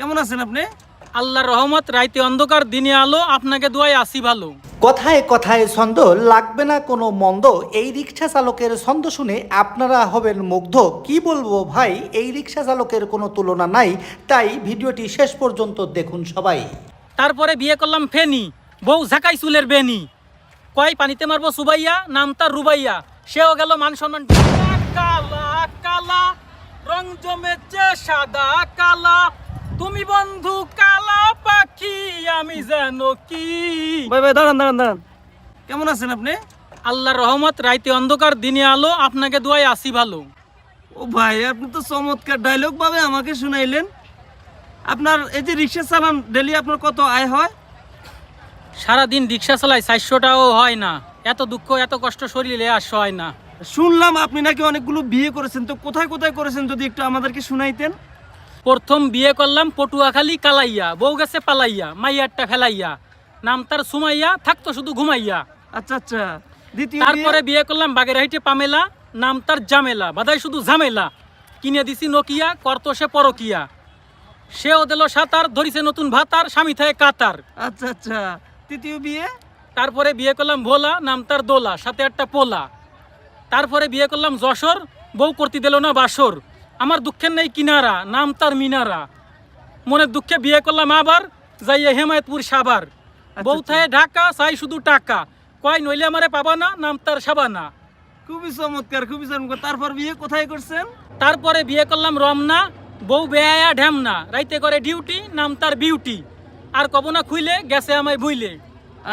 কেমন আছেন আপনি? আল্লাহর রহমত রাইতে অন্ধকার দিনে আলো আপনাকে দোয়াই আসি ভালো। কথায় কথায় ছন্দ লাগবে না কোনো মন্দ? এই রিক্সা চালকের ছন্দ শুনে আপনারা হবেন মুগ্ধ। কি বলব ভাই এই রিক্সা চালকের কোনো তুলনা নাই। তাই ভিডিওটি শেষ পর্যন্ত দেখুন সবাই। তারপরে বিয়ে করলাম ফেনি বউ ঝাঁকাই চুলের বেনি কয় পানিতে মারবো সুবাইয়া নাম তার রুবাইয়া। সেও গেল মান সম্মান কালা কালা রং জমেছে সাদা কালা। তুমি বন্ধু কালা পাখি আমি যেন কি? ভাই ভাই দাঁড়ান দাঁড়ান দাঁড়ান। কেমন আছেন আপনি? আল্লাহর রহমত রাইতে অন্ধকার দিনে আলো আপনাকে দোয়াই আসি ভালো। ও ভাই আপনি তো চমৎকার ডায়লগ ভাবে আমাকে শুনাইলেন। আপনার এই যে রিক্সা চালান ডেলি আপনার কত আয় হয়? সারাদিন রিক্সা চালাই চারশোটাও হয় না। এত দুঃখ এত কষ্ট শরীরে আর হয় না। শুনলাম আপনি নাকি অনেকগুলো বিয়ে করেছেন তো কোথায় কোথায় করেছেন যদি একটু আমাদেরকে শুনাইতেন? প্রথম বিয়ে করলাম পটুয়াখালী কালাইয়া। বউ গেছে পালাইয়া মাইয়ারটা ফেলাইয়া। নাম তার সুমাইয়া থাকতো শুধু ঘুমাইয়া। আচ্ছা আচ্ছা। দ্বিতীয় তারপরে বিয়ে করলাম বাগেরহাইটে পামেলা নাম তার জামেলা বাদাই শুধু ঝামেলা। কিনে দিছি নকিয়া করতো সে পরকিয়া। সেও দিল সাঁতার ধরিছে নতুন ভাতার স্বামী থাকে কাতার। আচ্ছা আচ্ছা। তৃতীয় বিয়ে? তারপরে বিয়ে করলাম ভোলা নাম তার দোলা সাথে একটা পোলা। তারপরে বিয়ে করলাম যশোর বউ করতে দিল না বাসর। আমার দুঃখের নেই কিনারা নাম তার মিনারা। মনের দুঃখে বিয়ে করলাম আবার যাইয়া হেমায়তপুর সাবার বউ থায় ঢাকা চাই শুধু টাকা। কয় নইলে আমারে পাবা না নাম তার সাবানা। খুবই চমৎকার খুবই চমৎকার। তারপর বিয়ে কোথায় করছেন? তারপরে বিয়ে করলাম রমনা বউ বেয়া ঢ্যামনা রাইতে করে ডিউটি নাম তার বিউটি। আর কব না খুইলে গেছে আমায় ভুইলে।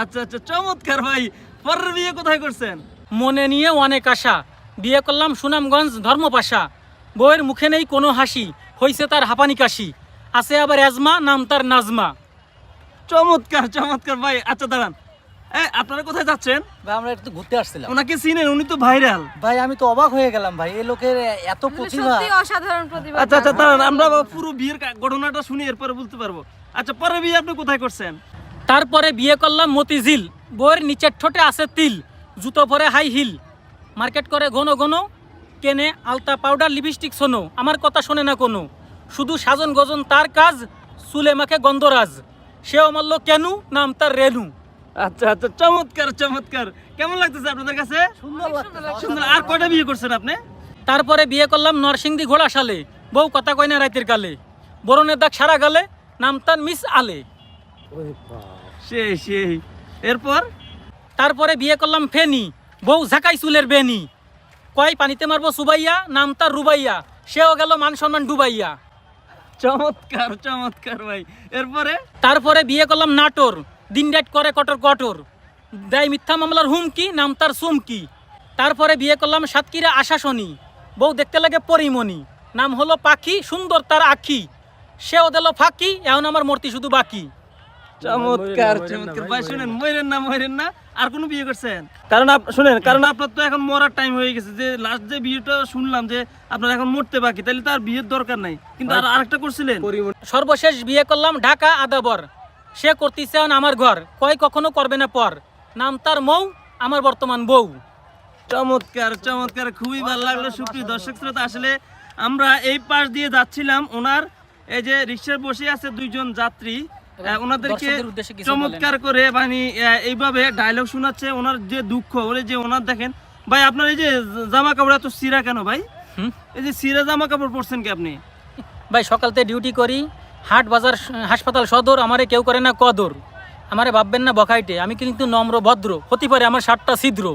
আচ্ছা আচ্ছা চমৎকার ভাই। পরের বিয়ে কোথায় করছেন? মনে নিয়ে অনেক আশা। বিয়ে করলাম সুনামগঞ্জ ধর্মপাশা। বউয়ের মুখে নেই কোনো হাসি হইছে তার হাঁপানি কাশি। আছে আবার এজমা নাম তার নাজমা। চমৎকার চমৎকার ভাই আচ্ছা দাঁড়ান। এ আপনারা কোথায় যাচ্ছেন? ভাই আমরা একটু ঘুরতে আসছিলাম। ওনাকে চিনেন উনি তো ভাইরাল। ভাই আমি তো অবাক হয়ে গেলাম ভাই এই লোকের এত প্রতিভা। সত্যি অসাধারণ প্রতিভা। আচ্ছা আচ্ছা দাঁড়ান আমরা পুরো বিয়ের কা- ঘটনাটা শুনি এরপরে বলতে পারব। আচ্ছা পরের বিয়ে আপনি কোথায় করছেন? তারপরে বিয়ে করলাম মতিঝিল। বউয়ের নিচের ঠোঁটে আছে তিল জুতো পরে হাই হিল। মার্কেট করে ঘন ঘন কেনে আলতা পাউডার লিপস্টিক শোনো আমার কথা শোনে না কোনো। শুধু সাজন গজন তার কাজ চুলে মাখে গন্ধরাজ। সেও মারল কেনু নাম তার রেনু আচ্ছা আচ্ছা চমৎকার চমৎকার। কেমন লাগতেছে আপনাদের কাছে? সুন্দর সুন্দর। আর কয়টা বিয়ে করছেন আপনি? তারপরে বিয়ে করলাম নরসিংদী ঘোড়া সালে বউ কথা কয় না রাতের কালে বরণের দাগ সারা গালে নাম তার মিস আলে। সেই সেই। এরপর? তারপরে বিয়ে করলাম ফেনি। বউ ঝাঁকাই চুলের বেনি কয় পানিতে মারবো? সুবাইয়া? নাম তার রুবাইয়া। সেও গেল মান সম্মান ডুবাইয়া। চমৎকার চমৎকার ভাই। এরপরে? তারপরে বিয়ে করলাম নাটোর। দিন রাত করে কটর কটর দেয় মিথ্যা মামলার হুমকি নাম তার সুমকি তারপরে বিয়ে করলাম সাতক্ষীরা আশাসনী। বউ দেখতে লাগে পরিমণি। নাম হলো পাখি সুন্দর তার আখি। সেও দিল ফাঁকি এখন আমার মূর্তি শুধু বাকি। চমৎকার চমৎকার। ভাই শুনেন মরেন না। মরেন না আর কোনো বিয়ে করছেন? কারণ শুনেন কারণ আপনার তো এখন মরার টাইম হয়ে গেছে। যে লাস্ট যে বিয়েটা শুনলাম যে আপনার এখন মরতে বাকি তাহলে তার বিয়ের দরকার নাই। কিন্তু আর আরেকটা করছিলেন? সর্বশেষ বিয়ে করলাম ঢাকা আদাবর। সে করতেছে আমার ঘর। কয় কখনো করবে না পর। নাম তার মৌ আমার বর্তমান বউ। চমৎকার চমৎকার। খুবই ভালো লাগল সুপ্রিয় দর্শক শ্রোতা। আসলে আমরা এই পাশ দিয়ে যাচ্ছিলাম। ওনার এই যে রিক্সায় বসে আছে দুইজন যাত্রী। ওনাদেরকে চমৎকার করে মানে এইভাবে ডায়লগ শোনাচ্ছে। ওনার যে দুঃখ ওরে যে ওনার দেখেন ভাই আপনার এই যে জামা কাপড় এত সিরা কেন ভাই? এই যে সিরা জামা কাপড় পরছেন কি আপনি? ভাই সকালতে ডিউটি করি হাট বাজার হাসপাতাল সদর আমারে কেউ করে না কদর। আমারে ভাববেন না বখাইটে আমি কিন্তু নম্র ভদ্র হতে পারে আমার সাতটা ছিদ্র।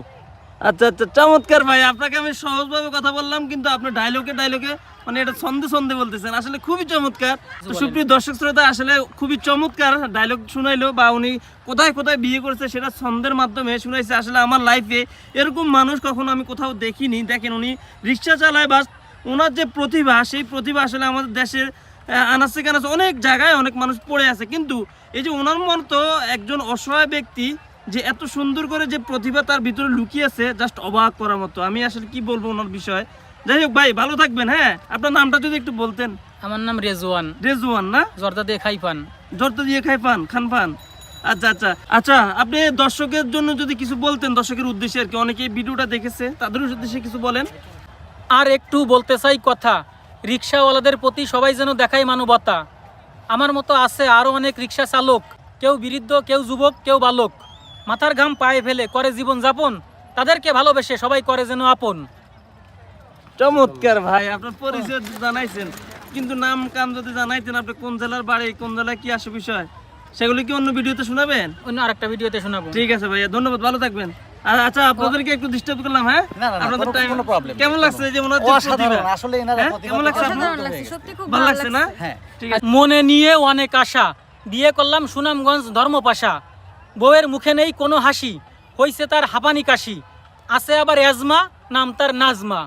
আচ্ছা আচ্ছা চমৎকার ভাই। আপনাকে আমি সহজভাবে কথা বললাম কিন্তু আপনি ডায়লগে ডায়লগে মানে এটা ছন্দে ছন্দে বলতেছেন। আসলে খুবই চমৎকার। তো সুপ্রিয় দর্শক শ্রোতা আসলে খুবই চমৎকার ডায়লগ শুনাইলো বা উনি কোথায় কোথায় বিয়ে করেছে সেটা ছন্দের মাধ্যমে শুনাইছে। আসলে আমার লাইফে এরকম মানুষ কখনো আমি কোথাও দেখিনি। দেখেন উনি রিক্সা চালায় বা ওনার যে প্রতিভা সেই প্রতিভা আসলে আমাদের দেশের আহ, আনাচে কানাচে অনেক জায়গায় অনেক মানুষ পড়ে আছে। কিন্তু এই যে ওনার মতো একজন অসহায় ব্যক্তি যে এত সুন্দর করে যে প্রতিভা তার ভিতরে লুকিয়ে আছে জাস্ট অবাক করার মতো। আমি আসলে কি বলব ওনার বিষয়ে? যাই হোক ভাই ভালো থাকবেন হ্যাঁ? আপনার নামটা যদি একটু বলতেন। আমার নাম রেজওয়ান। রেজওয়ান না? জর্দা দিয়ে খাই পান। জর্তা দিয়ে খাই পান খান পান। আচ্ছা আচ্ছা। আচ্ছা আপনি দর্শকের জন্য যদি কিছু বলতেন দর্শকের উদ্দেশ্যে আর কি অনেকে ভিডিওটা দেখেছে তাদের উদ্দেশ্যে কিছু বলেন। আর একটু বলতে চাই কথা রিক্সাওয়ালাদের প্রতি সবাই যেন দেখায় মানবতা। আমার মতো আছে আরও অনেক রিক্সা চালক কেউ বৃদ্ধ কেউ যুবক কেউ বালক। মাথার ঘাম পায়ে ফেলে করে জীবন যাপন। তাদেরকে ভালোবেসে সবাই করে যেন আপন। চমৎকার ভাই আপনার পরিচয় জানাইছেন কিন্তু নাম কাম যদি জানাইতেন আপনি কোন জেলার বাড়ি কোন জেলায় কি আসে বিষয় সেগুলো কি অন্য ভিডিওতে শোনাবেন? অন্য আরেকটা ভিডিওতে শোনাবো। ঠিক আছে ভাইয়া ধন্যবাদ ভালো থাকবেন। আর আচ্ছা আপনাদেরকে একটু ডিস্টার্ব করলাম হ্যাঁ? আপনাদের টাইম কেমন লাগছে যে মনে হচ্ছে অসাধারণ আসলে এনারা হ্যাঁ? কেমন লাগছে। সত্যি খুব ভালো লাগছে না? হ্যাঁ ঠিক আছে। মনে নিয়ে অনেক আশা। বিয়ে করলাম সুনামগঞ্জ ধর্মপাশা। বউয়ের মুখে নেই কোনো হাসি, হইছে তার হাঁপানি কাশি। আছে আবার এজমা, নাম তার নাজমা।